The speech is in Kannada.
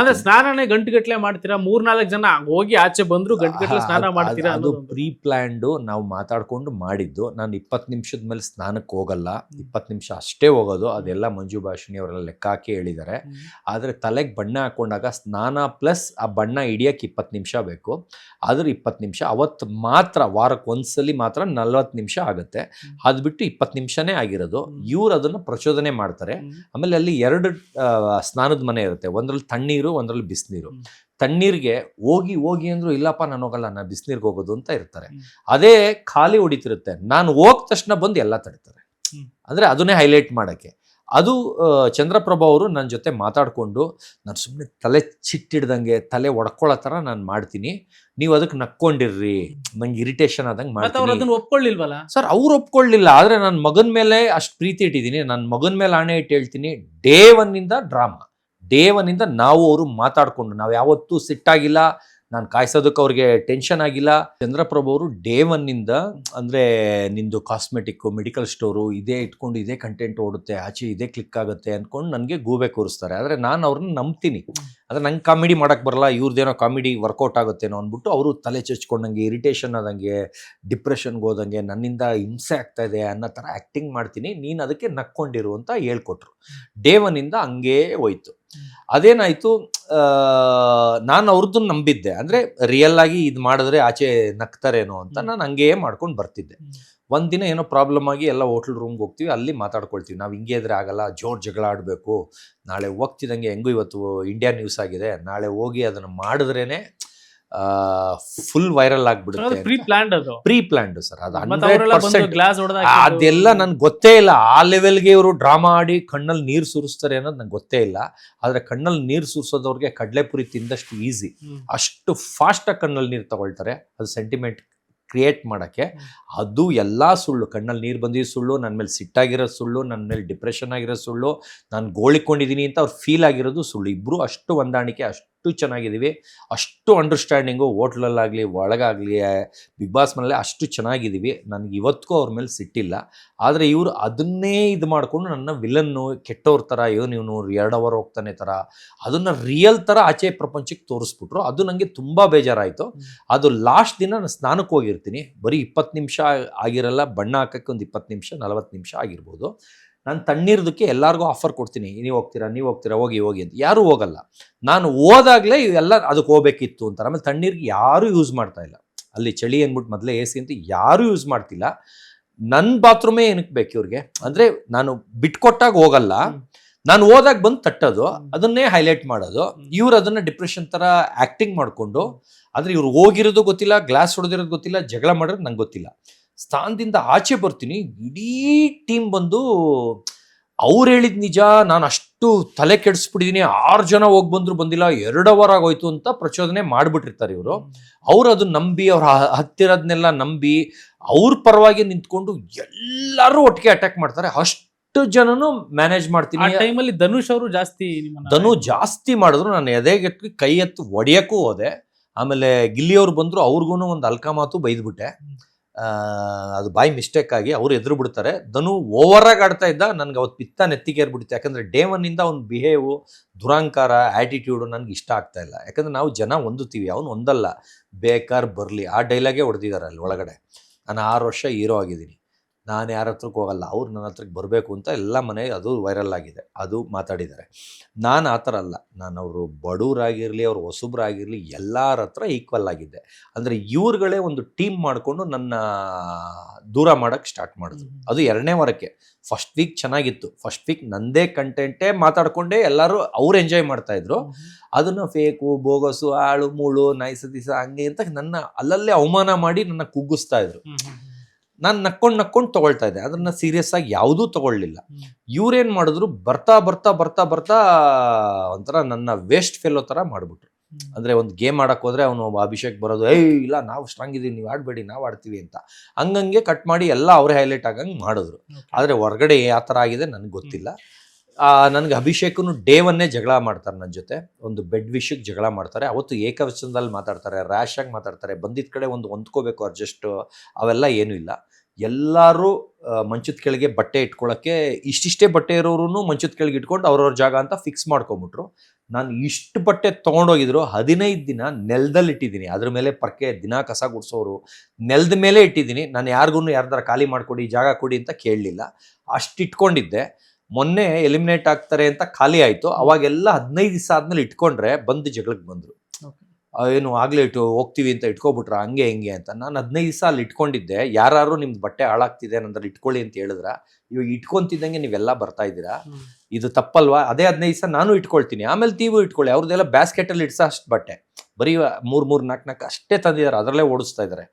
ಅಂದ್ರೆ ಸ್ನಾನನೇ ಗಂಟುಗಟ್ಲೆ ಮಾಡ್ತೀರಾ? ಮೂರ್ನಾಲ್ಕು ಜನ ಹೋಗಿ ಆಚೆ ಬಂದ್ರು ಗಂಟುಗಟ್ಲೆ ಸ್ನಾನ ಮಾಡ್ತೀರಾ ಅದು ಪ್ರೀ ಪ್ಲಾನ್ಡು ನಾವು ಮಾತಾಡ್ಕೊಂಡು ಮಾಡಿದ್ದು. ನಾನು ಇಪ್ಪತ್ತು ನಿಮಿಷದ ಮೇಲೆ ಸ್ನಾನಕ್ಕೆ ಹೋಗಲ್ಲ. ಇಪ್ಪತ್ತು ನಿಮಿಷ ಅಷ್ಟೇ ಹೋಗೋದು. ಅದೆಲ್ಲ ಮಂಜು ಭಾಷಿಣಿ ಅವರೆಲ್ಲ ಲೆಕ್ಕ ಹಾಕಿ ಹೇಳಿದ್ದಾರೆ. ಆದರೆ ತಲೆಗೆ ಬಣ್ಣ ಹಾಕೊಂಡಾಗ ಸ್ನಾನ ಪ್ಲಸ್ ಆ ಬಣ್ಣ ಹಿಡಿಯಕ್ಕೆ ಇಪ್ಪತ್ತು ನಿಮಿಷ ಬೇಕು. ಆದ್ರೆ ಇಪ್ಪತ್ತು ನಿಮಿಷ ಅವತ್ತು ಮಾತ್ರ ವಾರಕ್ಕೆ ಒಂದ್ಸಲಿ ಮಾತ್ರ ನಲ್ವತ್ತು ನಿಮಿಷ ಆಗುತ್ತೆ. ಅದ ಬಿಟ್ಟು ಇಪ್ಪತ್ತು ನಿಮಿಷನೇ ಆಗಿರೋದು. ಇವ್ರು ಅದನ್ನು ಪ್ರಚೋದನೆ ಮಾಡ್ತಾರೆ. ಆಮೇಲೆ ಅಲ್ಲಿ ಎರಡು ಸ್ನಾನದ ಮನೆ ಇರುತ್ತೆ. ಒಂದ್ರಲ್ಲಿ ತಣ್ಣೀರು ಒಂದ್ರಲ್ಲಿ ಬಿಸಿನೀರು. ತಣ್ಣೀರಿಗೆ ಹೋಗಿ ಹೋಗಿ ಅಂದ್ರು ಇಲ್ಲಪ್ಪ ನಾನು ಹೋಗಲ್ಲ ನಾನು ಬಿಸಿನೀರ್ಗೆ ಹೋಗೋದು ಅಂತ ಇರ್ತಾರೆ. ಅದೇ ಖಾಲಿ ಹೊಡಿತಿರುತ್ತೆ. ನಾನು ಹೋಗ್ ತಕ್ಷಣ ಬಂದು ಎಲ್ಲ ತಡಿತಾರೆ. ಅಂದರೆ ಅದನ್ನೇ ಹೈಲೈಟ್ ಮಾಡಕ್ಕೆ. ಅದು ಚಂದ್ರಪ್ರಭಾ ಅವರು ನನ್ನ ಜೊತೆ ಮಾತಾಡಿಕೊಂಡು ನಾನು ಸುಮ್ಮನೆ ತಲೆ ಚಿಟ್ಟಿಡ್ದಂಗೆ ತಲೆ ಒಡ್ಕೊಳ್ಳೋ ಥರ ನಾನು ಮಾಡ್ತೀನಿ. ನೀವು ಅದಕ್ಕೆ ನಕ್ಕೊಂಡಿರ್ರಿ. ನಂಗೆ ಇರಿಟೇಷನ್ ಆದಂಗೆ ಮಾಡ್ತೀನಿ. ಅದನ್ನ ಒಪ್ಕೊಳ್ಳಿಲ್ವಲ್ಲ ಸರ್ ಅವ್ರು ಒಪ್ಕೊಳ್ಳಿಲ್ಲ ಆದರೆ ನನ್ನ ಮಗನ ಮೇಲೆ ಅಷ್ಟು ಪ್ರೀತಿ ಇಟ್ಟಿದ್ದೀನಿ ನನ್ನ ಮಗನ ಮೇಲೆ ಆಣೆ ಇಟ್ಟು ಹೇಳ್ತೀನಿ. Day ಒನ್ನಿಂದ drama. ಒನ್ನಿಂದ ನಾವು ಅವರು ಮಾತಾಡಿಕೊಂಡು, ನಾವು ಯಾವತ್ತೂ ಸಿಟ್ಟಾಗಿಲ್ಲ, ನಾನು ಕಾಯಿಸೋದಕ್ಕೆ ಅವ್ರಿಗೆ ಟೆನ್ಷನ್ ಆಗಿಲ್ಲ. ಚಂದ್ರಪ್ರಭು ಅವರು ಡೇವನ್ನಿಂದ ಅಂದರೆ ನಿಂದು ಕಾಸ್ಮೆಟಿಕ್ಕು ಮೆಡಿಕಲ್ ಸ್ಟೋರು ಇದೇ ಇಟ್ಕೊಂಡು ಇದೇ ಕಂಟೆಂಟ್ ಓಡುತ್ತೆ, ಆಚೆ ಇದೇ ಕ್ಲಿಕ್ ಆಗುತ್ತೆ ಅಂದ್ಕೊಂಡು ನನಗೆ ಗೂಬೆ ಕೂರಿಸ್ತಾರೆ. ಆದರೆ ನಾನು ಅವ್ರನ್ನ ನಂಬ್ತೀನಿ. ಆದರೆ ನಂಗೆ ಕಾಮಿಡಿ ಮಾಡೋಕ್ಕೆ ಬರಲ್ಲ ಇವ್ರದ್ದೇನೋ ಕಾಮಿಡಿ ವರ್ಕೌಟ್ ಆಗುತ್ತೇನೋ ಅಂದ್ಬಿಟ್ಟು ಅವರು ತಲೆ ಚಚ್ಕೊಂಡಂಗೆ ಇರಿಟೇಷನ್ ಆದಂಗೆ ಡಿಪ್ರೆಷನ್ಗೆ ಹೋದಂಗೆ ನನ್ನಿಂದ ಹಿಂಸೆ ಆಗ್ತಾ ಇದೆ ಅನ್ನೋ ಥರ ಆ್ಯಕ್ಟಿಂಗ್ ಮಾಡ್ತೀನಿ ನೀನು ಅದಕ್ಕೆ ನಕ್ಕೊಂಡಿರು ಅಂತ ಹೇಳ್ಕೊಟ್ರು. ಡೇ ಒನ್ನಿಂದ ಹಂಗೇ ಹೋಯ್ತು. ಅದೇನಾಯಿತು ನಾನು ಅವ್ರದ್ದು ನಂಬಿದ್ದೆ. ಅಂದರೆ ರಿಯಲ್ ಆಗಿ ಇದು ಮಾಡಿದ್ರೆ ಆಚೆ ನಗ್ತಾರೇನೋ ಅಂತ ನಾನು ಹಂಗೇ ಮಾಡ್ಕೊಂಡು ಬರ್ತಿದ್ದೆ. ಒಂದಿನ ಏನೋ ಪ್ರಾಬ್ಲಮ್ ಆಗಿ ಎಲ್ಲ ಹೋಟ್ಲ್ ರೂಮ್ಗೆ ಹೋಗ್ತೀವಿ ಅಲ್ಲಿ ಮಾತಾಡ್ಕೊಳ್ತೀವಿ. ನಾವು ಹಿಂಗೆ ಇದ್ರೆ ಆಗಲ್ಲ ಜೋರ್ ಜಗಳ ಆಡಬೇಕು. ನಾಳೆ ಹೋಗ್ತಿದ್ದಂಗೆ ಹೆಂಗೂ ಇವತ್ತು ಇಂಡಿಯಾ ನ್ಯೂಸ್ ಆಗಿದೆ. ನಾಳೆ ಹೋಗಿ ಅದನ್ನು ಮಾಡಿದ್ರೇ ಫುಲ್ ವೈರಲ್ ಆಗ್ಬಿಡುತ್ತೆ ಪ್ರೀ ಪ್ಲಾನ್ಡ್ ಸರ್ ಅದು ಹಂಡ್ರೆಡ್ ಅವರೆಲ್ಲ ಬಂದು 100% ಗ್ಲಾಸ್ ಅದೆಲ್ಲ ನನ್ಗೆ ಗೊತ್ತೇ ಇಲ್ಲ. ಆ ಲೆವೆಲ್ಗೆ ಇವರು ಡ್ರಾಮಾ ಆಡಿ ಕಣ್ಣಲ್ಲಿ ನೀರು ಸುರಿಸ್ತಾರೆ ಅನ್ನೋದು ನಂಗೆ ಗೊತ್ತೇ ಇಲ್ಲ. ಆದರೆ ಕಣ್ಣಲ್ಲಿ ನೀರು ಸುರಿಸೋದವ್ರಿಗೆ ಕಡಲೆಪುರಿ ತಿಂದಷ್ಟು ಈಸಿ ಅಷ್ಟು ಫಾಸ್ಟಾಗಿ ಕಣ್ಣಲ್ಲಿ ನೀರು ತಗೊಳ್ತಾರೆ. ಅದು ಸೆಂಟಿಮೆಂಟ್ ಕ್ರಿಯೇಟ್ ಮಾಡೋಕ್ಕೆ ಅದು ಎಲ್ಲ ಸುಳ್ಳು ಕಣ್ಣಲ್ಲಿ ನೀರು ಬಂದಿರೋ ಸುಳ್ಳು ನನ್ನ ಮೇಲೆ ಸಿಟ್ಟಾಗಿರೋ ಸುಳ್ಳು ನನ್ನ ಮೇಲೆ ಡಿಪ್ರೆಷನ್ ಆಗಿರೋ ಸುಳ್ಳು ನಾನು ಗೋಳಿಕೊಂಡಿದ್ದೀನಿ ಅಂತ ಅವ್ರು ಫೀಲ್ ಆಗಿರೋದು ಸುಳ್ಳು. ಇಬ್ಬರು ಅಷ್ಟು ಹೊಂದಾಣಿಕೆ ಅಷ್ಟು ಚೆನ್ನಾಗಿದ್ದೀವಿ. ಅಷ್ಟು ಅಂಡರ್ಸ್ಟ್ಯಾಂಡಿಂಗು ಹೋಟ್ಲಲ್ಲಾಗಲಿ ಒಳಗಾಗಲಿ ಬಿಗ್ ಬಾಸ್ ಮನೇಲಿ ಅಷ್ಟು ಚೆನ್ನಾಗಿದ್ದೀವಿ. ನನಗೆ ಇವತ್ತಿಗೂ ಅವ್ರ ಮೇಲೆ ಸಿಟ್ಟಿಲ್ಲ. ಆದರೆ ಇವರು ಅದನ್ನೇ ಇದು ಮಾಡಿಕೊಂಡು ನನ್ನ ವಿಲನ್ನು ಕೆಟ್ಟವ್ರ ಥರ ಏನು ಇವನು ಎರಡು ಅವರ್ ಹೋಗ್ತಾನೆ ಥರ ಅದನ್ನು ರಿಯಲ್ ಥರ ಆಚೆ ಪ್ರಪಂಚಕ್ಕೆ ತೋರಿಸ್ಬಿಟ್ರು. ಅದು ನನಗೆ ತುಂಬ ಬೇಜಾರಾಯಿತು. ಅದು ಲಾಸ್ಟ್ ದಿನ ನಾನು ಸ್ನಾನಕ್ಕೆ ಹೋಗಿರ್ತೀನಿ. ಬರೀ ಇಪ್ಪತ್ತು ನಿಮಿಷ ಆಗಿರಲ್ಲ ಬಣ್ಣ ಹಾಕೋಕ್ಕೆ ಒಂದು ಇಪ್ಪತ್ತು ನಿಮಿಷ ನಲವತ್ತು ನಿಮಿಷ ಆಗಿರ್ಬೋದು. ನಾನು ತಣ್ಣೀರ್ದಕ್ಕೆ ಎಲ್ಲರಿಗೂ ಆಫರ್ ಕೊಡ್ತೀನಿ. ನೀವು ಹೋಗ್ತೀರಾ? ನೀವು ಹೋಗ್ತೀರಾ? ಹೋಗಿ ಹೋಗಿ ಅಂತ. ಯಾರೂ ಹೋಗಲ್ಲ. ನಾನು ಹೋದಾಗಲೇ ಇವೆಲ್ಲ ಅದಕ್ಕೆ ಹೋಗ್ಬೇಕಿತ್ತು ಅಂತ. ಆಮೇಲೆ ತಣ್ಣೀರಿಗೆ ಯಾರೂ ಯೂಸ್ ಮಾಡ್ತಾ ಇಲ್ಲ. ಅಲ್ಲಿ ಚಳಿ ಅಂದ್ಬಿಟ್ಟು ಮೊದಲೇ ಎ ಸಿ ಅಂತ ಯಾರೂ ಯೂಸ್ ಮಾಡ್ತಿಲ್ಲ. ನನ್ನ ಬಾತ್ರೂಮೇ ಏನಕ್ಕೆ ಬೇಕು ಇವ್ರಿಗೆ? ಅಂದರೆ ನಾನು ಬಿಟ್ಕೊಟ್ಟಾಗ ಹೋಗಲ್ಲ. ನಾನು ಹೋದಾಗ ಬಂದು ತಟ್ಟೋದು. ಅದನ್ನೇ ಹೈಲೈಟ್ ಮಾಡೋದು. ಇವ್ರು ಅದನ್ನು ಡಿಪ್ರೆಷನ್ ಥರ ಆ್ಯಕ್ಟಿಂಗ್ ಮಾಡಿಕೊಂಡು ಆದರೆ ಇವ್ರು ಹೋಗಿರೋದು ಗೊತ್ತಿಲ್ಲ ಗ್ಲಾಸ್ ಹೊಡೆದಿರೋದು ಗೊತ್ತಿಲ್ಲ ಜಗಳ ಮಾಡೋದು ನಂಗೆ ಗೊತ್ತಿಲ್ಲ. ಸ್ಥಾನದಿಂದ ಆಚೆ ಬರ್ತೀನಿ. ಇಡೀ ಟೀಮ್ ಬಂದು ಅವ್ರು ಹೇಳಿದ ನಿಜ ನಾನು ಅಷ್ಟು ತಲೆ ಕೆಡಿಸ್ಬಿಟ್ಟಿದ್ದೀನಿ ಆರು ಜನ ಹೋಗಿ ಬಂದ್ರು ಬಂದಿಲ್ಲ ಎರಡು ಅವರ್ ಆಗೋಯ್ತು ಅಂತ ಪ್ರಚೋದನೆ ಮಾಡಿಬಿಟ್ಟಿರ್ತಾರೆ ಇವರು. ಅವ್ರು ಅದನ್ನ ನಂಬಿ ಅವ್ರ ಹತ್ತಿರದನ್ನೆಲ್ಲ ಹತ್ತಿರದ್ನೆಲ್ಲ ನಂಬಿ ಅವ್ರ ಪರವಾಗಿ ನಿಂತ್ಕೊಂಡು ಎಲ್ಲರೂ ಒಟ್ಟಿಗೆ ಅಟ್ಯಾಕ್ ಮಾಡ್ತಾರೆ. ಅಷ್ಟು ಜನನು ಮ್ಯಾನೇಜ್ ಆ ಮಾಡ್ತೀನಿ ಟೈಮಲ್ಲಿ ಧನುಷ್ ಅವರು ಜಾಸ್ತಿ ಧನು ಜಾಸ್ತಿ ಮಾಡಿದ್ರು. ನಾನು ಎದೆಗೆ ಕೈ ಎತ್ತು ಒಡೆಯಕ್ಕೂ ಹೋದೆ. ಆಮೇಲೆ ಗಿಲ್ಲಿಯವ್ರು ಬಂದ್ರು ಅವ್ರಿಗೂ ಒಂದು ಅಲ್ಕ ಮಾತು ಬೈದ್ಬಿಟ್ಟೆ. ಅದು ಬಾಯಿ ಮಿಸ್ಟೇಕ್ ಆಗಿ ಅವ್ರು ಎದುರು ಬಿಡ್ತಾರೆ. ಧನು ಓವರ್ ಆಗಿ ಆಡ್ತಾ ಇದ್ದ, ನನ್ಗೆ ಅವತ್ತು ಪಿತ್ತ ನೆತ್ತಿಗೆ ಏರ್ಬಿಡುತ್ತೆ ಯಾಕಂದ್ರೆ ಡೇ ಒನ್ನಿಂದ ಅವ್ನ ಬಿಹೇವ್ ದುರಾಂಕಾರ ಆ್ಯಟಿಟ್ಯೂಡು ನನಗೆ ಇಷ್ಟ ಆಗ್ತಾ ಇಲ್ಲ. ಯಾಕಂದ್ರೆ ನಾವು ಜನ ಹೊಂದುತ್ತೀವಿ, ಅವ್ನು ಒಂದಲ್ಲ. ಬೇಕಾರ್, ಬರಲಿ. ಆ ಡೈಲಾಗೇ ಹೊಡೆದಿದ್ದಾರೆ ಅಲ್ಲಿ ಒಳಗಡೆ. ನಾನು ಆರು ವರ್ಷ ಹೀರೋ ಆಗಿದ್ದೀನಿ. ನಾನು ಯಾರ ಹತ್ರಕ್ಕೆ ಹೋಗಲ್ಲ ಅವ್ರು ನನ್ನ ಹತ್ರಕ್ಕೆ ಬರಬೇಕು ಅಂತ ಎಲ್ಲ ಮನೆ ಅದು ವೈರಲ್ ಆಗಿದೆ ಅದು ಮಾತಾಡಿದ್ದಾರೆ. ನಾನು ಆ ಥರ ಅಲ್ಲ ನಾನು ಅವರು ಬಡವರಾಗಿರಲಿ ಅವ್ರ ಹೊಸಬ್ರಾಗಿರಲಿ ಎಲ್ಲರ ಹತ್ರ ಈಕ್ವಲ್ ಆಗಿದ್ದೆ ಅಂದರೆ ಇವ್ರುಗಳೇ ಒಂದು ಟೀಮ್ ಮಾಡಿಕೊಂಡು ನನ್ನ ದೂರ ಮಾಡೋಕ್ಕೆ ಸ್ಟಾರ್ಟ್ ಮಾಡಿದ್ರು. ಅದು ಎರಡನೇ ವಾರಕ್ಕೆ. ಫಸ್ಟ್ ವೀಕ್ ಚೆನ್ನಾಗಿತ್ತು. ಫಸ್ಟ್ ವೀಕ್ ನಂದೇ ಕಂಟೆಂಟೇ ಮಾತಾಡಿಕೊಂಡೇ ಎಲ್ಲರೂ ಅವ್ರು ಎಂಜಾಯ್ ಮಾಡ್ತಾಯಿದ್ರು ಅದನ್ನು ಫೇಕು ಬೋಗಸು ಆಳು ಮೂಳು ನೈಸ ದಿಸ ಹಂಗೆ ಅಂತ ನನ್ನ ಅಲ್ಲಲ್ಲೇ ಅವಮಾನ ಮಾಡಿ ನನ್ನ ಕುಗ್ಗಿಸ್ತಾ ಇದ್ರು. ನಾನು ನಕ್ಕೊಂಡು ನಕ್ಕೊಂಡು ತಗೊಳ್ತಾ ಇದ್ದೆ. ಅದನ್ನ ಸೀರಿಯಸ್ ಆಗಿ ಯಾವುದೂ ತಗೊಳ್ಳಿಲ್ಲ. ಹ್ಮ್. ಇವ್ರೇನ್ ಮಾಡಿದ್ರು ಬರ್ತಾ ಬರ್ತಾ ಬರ್ತಾ ಬರ್ತಾ ಒಂಥರ ನನ್ನ ವೇಸ್ಟ್ ಫೆಲೋ ಥರ ಮಾಡ್ಬಿಟ್ರು. ಅಂದ್ರೆ ಒಂದು ಗೇಮ್ ಆಡಕ್ ಹೋದ್ರೆ ಅವನು ಅಭಿಷೇಕ್ ಬರೋದು ಏಯ್ ಇಲ್ಲ ನಾವು ಸ್ಟ್ರಾಂಗ್ ಇದೀವಿ ನೀವು ಆಡಬೇಡಿ ನಾವು ಆಡ್ತೀವಿ ಅಂತ. ಹಂಗಂಗೆ ಕಟ್ ಮಾಡಿ ಎಲ್ಲ ಅವರೇ ಹೈಲೈಟ್ ಆಗಂಗೆ ಮಾಡಿದ್ರು. ಆದರೆ ಹೊರಗಡೆ ಯಾವ ಥರ ಆಗಿದೆ ನನಗೆ ಗೊತ್ತಿಲ್ಲ. ನನಗೆ ಅಭಿಷೇಕನು ಡೇವನ್ನೇ ಜಗಳ ಮಾಡ್ತಾರೆ ನನ್ನ ಜೊತೆ. ಒಂದು ಬೆಡ್ ವಿಷಯಕ್ಕೆ ಜಗಳ ಮಾಡ್ತಾರೆ. ಅವತ್ತು ಏಕವಚನದಲ್ಲಿ ಮಾತಾಡ್ತಾರೆ ರ್ಯಾಶ್ ಆಗಿ ಮಾತಾಡ್ತಾರೆ. ಬಂದಿದ್ದ ಕಡೆ ಒಂದು ಹೊಂದ್ಕೋಬೇಕು ಅಡ್ಜಸ್ಟ್ ಅವೆಲ್ಲ ಏನೂ ಇಲ್ಲ. ಎಲ್ಲರೂ ಮಂಚದ ಕೆಳಗೆ ಬಟ್ಟೆ ಇಟ್ಕೊಳ್ಳೋಕ್ಕೆ ಇಷ್ಟಿಷ್ಟೇ ಬಟ್ಟೆ ಇರೋರು ಮಂಚದ ಕೆಳಗೆ ಇಟ್ಕೊಂಡು ಅವ್ರವ್ರ ಜಾಗ ಅಂತ ಫಿಕ್ಸ್ ಮಾಡ್ಕೊಂಬಿಟ್ರು. ನಾನು ಇಷ್ಟು ಬಟ್ಟೆ ತೊಗೊಂಡೋಗಿದ್ರು, ಹದಿನೈದು ದಿನ ನೆಲದಲ್ಲಿ ಇಟ್ಟಿದ್ದೀನಿ. ಅದ್ರ ಮೇಲೆ ಪರ್ಕೆ, ದಿನ ಕಸ ಗುಡಿಸೋರು, ನೆಲದ ಮೇಲೆ ಇಟ್ಟಿದ್ದೀನಿ. ನಾನು ಯಾರಿಗೂ ಯಾರ್ದಾರ ಖಾಲಿ ಮಾಡಿಕೊಡಿ, ಜಾಗ ಕೊಡಿ ಅಂತ ಕೇಳಲಿಲ್ಲ. ಅಷ್ಟು ಇಟ್ಕೊಂಡಿದ್ದೆ. ಮೊನ್ನೆ ಎಲಿಮಿನೇಟ್ ಆಗ್ತಾರೆ ಅಂತ ಖಾಲಿ ಆಯಿತು. ಅವಾಗೆಲ್ಲ ಹದಿನೈದು ದಿವಸ ಆದ್ಮೇಲೆ ಇಟ್ಕೊಂಡ್ರೆ ಬಂದು ಜಗಳಕ್ಕೆ ಬಂದರು. ಏನು ಆಗ್ಲೇ ಇಟ್ಟು ಹೋಗ್ತೀವಿ ಅಂತ ಇಟ್ಕೊಬಿಟ್ರ ಹಂಗೆ ಹಿಂಗೆ ಅಂತ. ನಾನು ಹದಿನೈದು ದಿವಸ ಅಲ್ಲಿ ಇಟ್ಕೊಂಡಿದ್ದೆ. ಯಾರು ನಿಮ್ದು ಬಟ್ಟೆ ಹಾಳಾಗ್ತಿದೆ ಅನ್ನೋದ್ರಲ್ಲಿ ಇಟ್ಕೊಳ್ಳಿ ಅಂತ ಹೇಳಿದ್ರ? ಇವಾಗ ಇಟ್ಕೊಂತಿದ್ದಂಗೆ ನೀವೆಲ್ಲ ಬರ್ತಾ ಇದ್ದೀರಾ? ಇದು ತಪ್ಪಲ್ವಾ? ಅದೇ ಹದಿನೈದು ದಿವಸ ನಾನು ಇಟ್ಕೊಳ್ತೀನಿ. ಆಮೇಲೆ ನೀವು ಇಟ್ಕೊಳ್ಳಿ. ಅವ್ರದ್ದೆಲ್ಲ ಬ್ಯಾಸ್ಕೆಟಲ್ಲಿ ಇಡ್ಸೋ ಅಷ್ಟು ಬಟ್ಟೆ. ಬರೀ ಮೂರು ಮೂರು ನಾಲ್ಕು ನಾಲ್ಕು ಅಷ್ಟೇ ತಂದಿದ್ದಾರೆ. ಅದರಲ್ಲೇ ಓಡಿಸ್ತಾ ಇದ್ದಾರೆ.